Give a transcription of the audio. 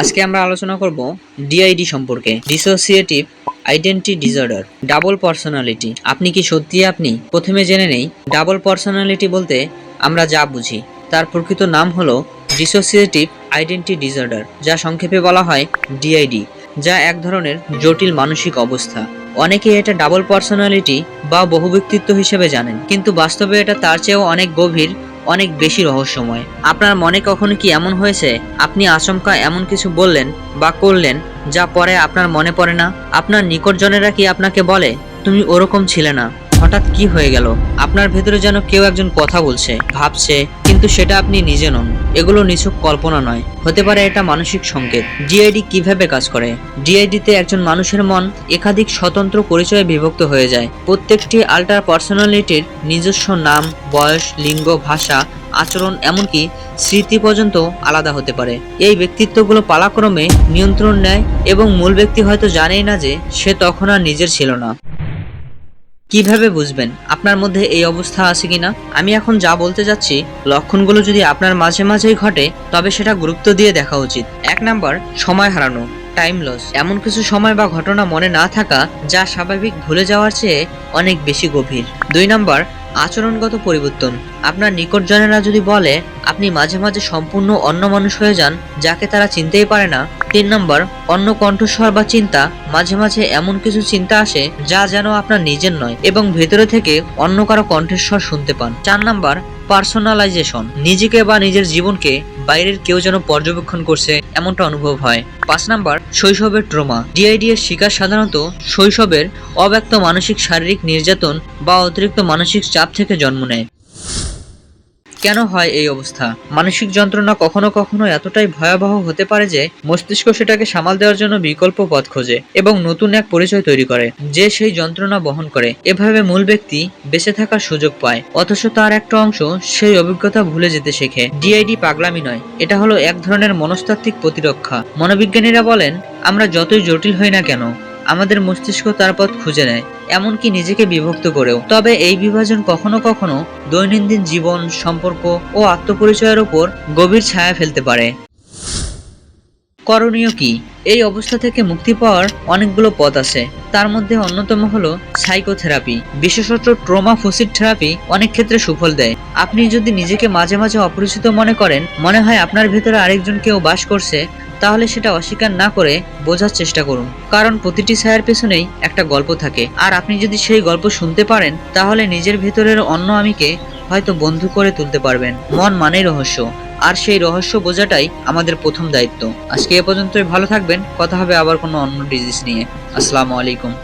আজকে আমরা আলোচনা করব ডিআইডি সম্পর্কে dissociative identity disorder double personality আপনি কি সত্যি আপনি? প্রথমে জেনে নেই। ডাবল পার্সোনালিটি বলতে আমরা যা বুঝি, তার প্রকৃত নাম হলো ডিসোসিয়েটিভ আইডেন্টি ডিসঅর্ডার যা সংক্ষেপে বলা হয় ডিআইডি যা এক ধরনের জটিল মানসিক অবস্থা। অনেকে এটা ডাবল পার্সোনালিটি বা বহুব্যক্তিত্ব হিসেবে জানেন, কিন্তু বাস্তবে এটা তার চেয়েও অনেক গভীর অনেক বেশি রহস্যময়। আপনার মনে কখনো কি এমন হয়েছে? আপনি আচমকা এমন কিছু বললেন বা করলেন যা পরে আপনার মনে পড়ে না? আপনার নিকটজনেরা কি আপনাকে বলে, তুমি ওরকম ছিলে না হঠাৎ কি হয়ে গেল? আপনার ভেতরে যেন কেউ একজন কথা বলছে, ভাবছে কিন্তু সেটা আপনি নিজে নন। এগুলো নিছক কল্পনা নয়। হতে পারে এটা মানসিক সংকেত। ডিআইডি কীভাবে কাজ করে? ডিআইডিতে একজন মানুষের মন একাধিক স্বতন্ত্র পরিচয়ে বিভক্ত হয়ে যায়। প্রত্যেকটি আল্টার পার্সোনালিটির নিজস্ব নাম, বয়স, লিঙ্গ, ভাষা, আচরণ, এমনকি স্মৃতি পর্যন্ত আলাদা হতে পারে। এই ব্যক্তিত্বগুলো পালাক্রমে নিয়ন্ত্রণ নেয় এবং মূল ব্যক্তি হয়তো জানেই না যে সে তখন আর নিজের ছিল না। কীভাবে বুঝবেন আপনার মধ্যে এই অবস্থা আছে কিনা? আমি এখন যা বলতে যাচ্ছি, লক্ষণগুলো যদি আপনার মাঝে মাঝেই ঘটে, তবে সেটা গুরুত্ব দিয়ে দেখা উচিত। এক নাম্বার, সময় হারানো টাইম লস এমন কিছু সময় বা ঘটনা মনে না থাকা যা স্বাভাবিক ভুলে যাওয়ার চেয়ে অনেক বেশি গভীর। দুই নাম্বার আচরণগত পরিবর্তন। আপনার নিকটজনেরা যদি বলে, আপনি মাঝে মাঝে সম্পূর্ণ অন্য মানুষ হয়ে যান, যাকে তারা চিনতেই পারে না। তিন নম্বর, অন্য কণ্ঠস্বর বা চিন্তা, মাঝে মাঝে এমন কিছু চিন্তা আসে যা যেন আপনার নিজের নয়, এবং ভেতরে থেকে অন্য কারও কণ্ঠস্বর শুনতে পান। চার নাম্বার পার্সোনালাইজেশন নিজেকে বা নিজের জীবনকে বাইরের কেউ যেন পর্যবেক্ষণ করছে, এমনটা অনুভব হয়। পাঁচ নাম্বার, শৈশবের ট্রোমা ডিআইডি এর শিকার সাধারণত শৈশবের অব্যক্ত মানসিক শারীরিক নির্যাতন বা অতিরিক্ত মানসিক চাপ থেকে জন্ম নেয়। কেন হয় এই অবস্থা? মানসিক যন্ত্রণা কখনো কখনো এতটাই ভয়াবহ হতে পারে যে, মস্তিষ্ক সেটাকে সামাল দেওয়ার জন্য বিকল্প পথ খোঁজে এবং নতুন এক পরিচয় তৈরি করে, যে সেই যন্ত্রণা বহন করে। এভাবে মূল ব্যক্তি বেঁচে থাকার সুযোগ পায়, অথচ তার একটা অংশ সেই অভিজ্ঞতা ভুলে যেতে শেখে। ডিআইডি পাগলামি নয়, এটা হলো এক ধরনের মনস্তাত্ত্বিক প্রতিরক্ষা। মনোবিজ্ঞানীরা বলেন, আমরা যতই জটিল হই না কেন আমাদের মস্তিষ্ক তার পথ খুঁজে নেয়, এমনকি নিজেকে বিভক্ত করেও। তবে এই বিভাজন কখনো কখনো দৈনন্দিন জীবন, সম্পর্ক ও আত্মপরিচয়ের ওপর গভীর ছায়া ফেলতে পারে। করণীয় কি? এই অবস্থা থেকে মুক্তি পাওয়ার অনেকগুলো পথ আছে। তার মধ্যে অন্যতম হলো সাইকোথেরাপি। বিশেষত ট্রমা ফোসিড থেরাপি অনেক ক্ষেত্রে সুফল দেয়। আপনি যদি নিজেকে মাঝে মাঝে অপরিচিত মনে করেন, মনে হয় আপনার ভেতরে আরেকজন কেউ বাস করছে তাহলে সেটা অস্বীকার না করে বোঝার চেষ্টা করুন। কারণ প্রতিটি ছায়ার পেছনেই একটা গল্প থাকে। আর আপনি যদি সেই গল্প শুনতে পারেন, তাহলে নিজের ভেতরের অন্য আমিকে হয়তো বন্ধু করে তুলতে পারবেন। মন মানেই রহস্য। আর সেই রহস্য বোঝাটাই আমাদের প্রথম দায়িত্ব। আজকে এ পর্যন্তই ভালো থাকবেন। কথা হবে আবার কোনো অন্য ডিজিজ নিয়ে। আসসালামু আলাইকুম।